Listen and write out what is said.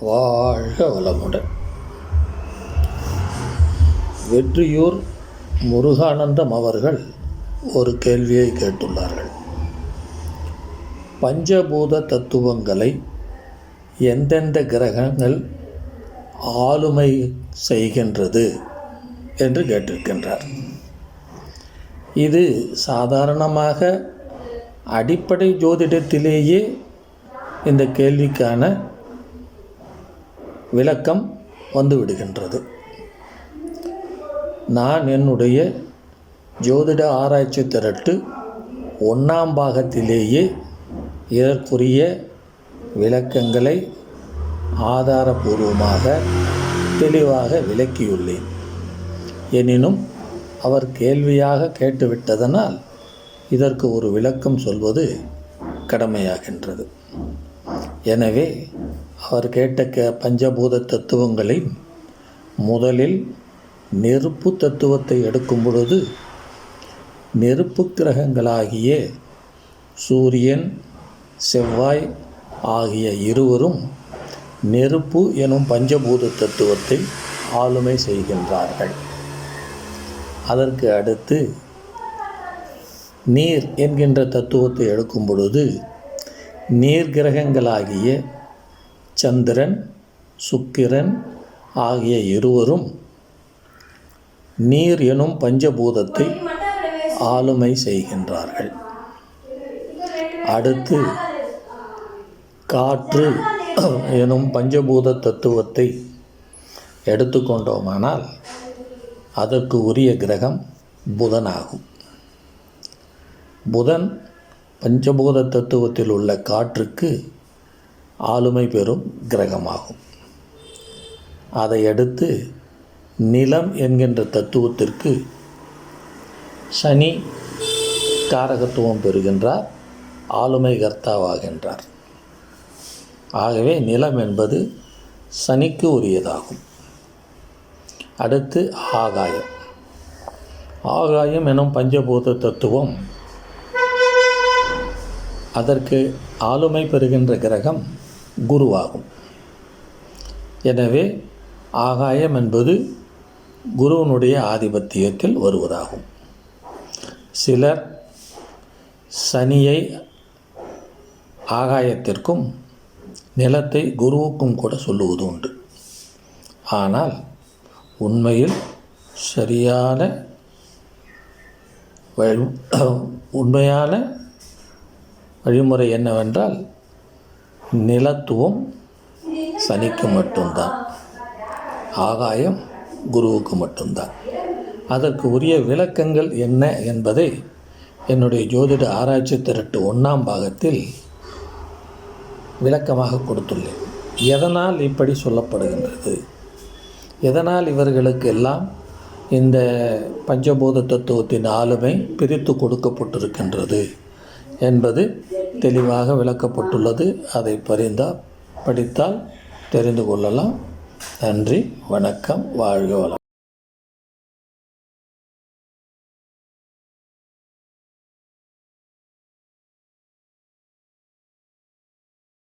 வாழ்க வளமுடன். வெற்றியூர் முருகானந்தம் அவர்கள் ஒரு கேள்வியை கேட்டுள்ளார்கள். பஞ்சபூத தத்துவங்களை எந்தெந்த கிரகங்கள் ஆளுமை செய்கின்றது என்று கேட்டிருக்கின்றார். இது சாதாரணமாக அடிப்படை ஜோதிடத்திலேயே இந்த கேள்விக்கான விளக்கம் வந்து விடுகின்றது நான் என்னுடைய ஜோதிட ஆராய்ச்சி திரட்டு ஒன்றாம் பாகத்திலேயே இதற்குரிய விளக்கங்களை ஆதாரபூர்வமாக தெளிவாக விளக்கியுள்ளேன். எனினும் அவர் கேள்வியாக கேட்டுவிட்டதனால் இதற்கு ஒரு விளக்கம் சொல்வது கடமையாகின்றது. எனவே அவர் கேட்ட க பஞ்சபூத தத்துவங்களை முதலில் நெருப்பு தத்துவத்தை எடுக்கும் பொழுது நெருப்பு கிரகங்களாகிய சூரியன் செவ்வாய் ஆகிய இருவரும் நெருப்பு எனும் பஞ்சபூத தத்துவத்தை ஆளுமை செய்கின்றார்கள். அதற்கு அடுத்து நீர் என்கின்ற தத்துவத்தை எடுக்கும் பொழுது நீர் கிரகங்களாகிய சந்திரன் சுக்கிரன் ஆகிய இருவரும் நீர் எனும் பஞ்சபூதத்தை ஆளுமை செய்கின்றார்கள். அடுத்து காற்று எனும் பஞ்சபூத தத்துவத்தை எடுத்துக்கொண்டோமானால் அதற்கு உரிய கிரகம் புதனாகும். புதன் பஞ்சபூத தத்துவத்தில் உள்ள காற்றுக்கு ஆளுமை பெறும் கிரகமாகும். அதை அடுத்து நிலம் என்கின்ற தத்துவத்திற்கு சனி காரகத்துவம் பெறுகின்றார் ஆளுமை கர்த்தாவாகின்றார். ஆகவே நிலம் என்பது சனிக்கு உரியதாகும். அடுத்து ஆகாயம். ஆகாயம் எனும் பஞ்சபூத தத்துவம். அதற்கு ஆளுமை பெறுகின்ற கிரகம் குருவாகும். எனவே ஆகாயம் என்பது குருவனுடைய ஆதிபத்தியத்தில் வருவதாகும் சிலர் சனியை ஆகாயத்திற்கும் நிலத்தை குருவுக்கும் கூட சொல்லுவது உண்டு. ஆனால் உண்மையில் சரியான வழி உண்மையான வழிமுறை என்னவென்றால் நிலத்துவம் சனிக்கு மட்டும்தான். ஆகாயம் குருவுக்கு மட்டும்தான். அதற்கு உரிய விளக்கங்கள் என்ன என்பதை என்னுடைய ஜோதிட ஆராய்ச்சி திரட்டு ஒன்றாம் பாகத்தில் விளக்கமாக கொடுத்துள்ளேன். எதனால் இப்படி சொல்லப்படுகின்றது? எதனால் இவர்களுக்கு எல்லாம் இந்த பஞ்சபூத தத்துவத்தின் ஆளுமை பிரித்து கொடுக்கப்பட்டிருக்கின்றது? என்பது தெளிவாக விளக்கப்பட்டுள்ளது. அதை பரிந்தால் படித்தால் தெரிந்து கொள்ளலாம். நன்றி வணக்கம் வாழ்க வளம்